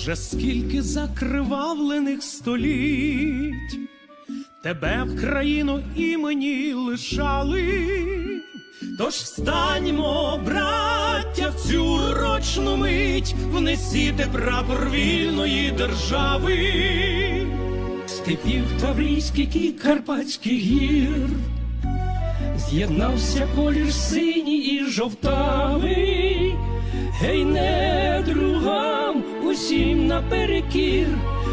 Вже скільки закривавлених століть. Тебе в країну імені лишали, тож встаньмо, браття, в цю урочну мить, внесіте прапор вільної держави, степів Таврійських і Карпатських гір. З'єднався колір синій і жовтавий, гей, не другам, усім наперекір,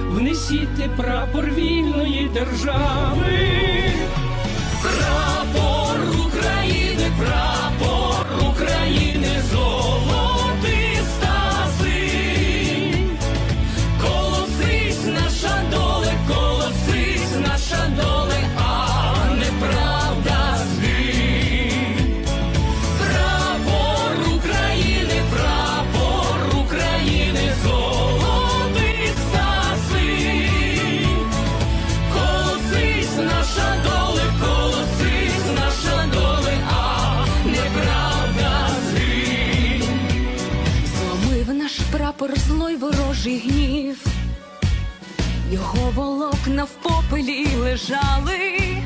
внесіть прапор вільної держави. Прапор наш прапор злой ворожий гнів, його волокна в попелі лежали,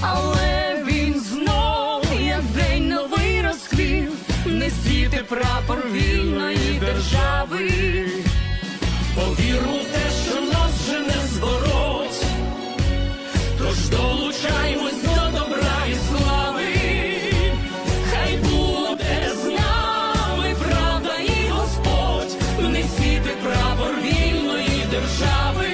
але він знов, як день новий розквів, несіте прапор вільної держави. Повіру в те, що нас вже не збороть, держави.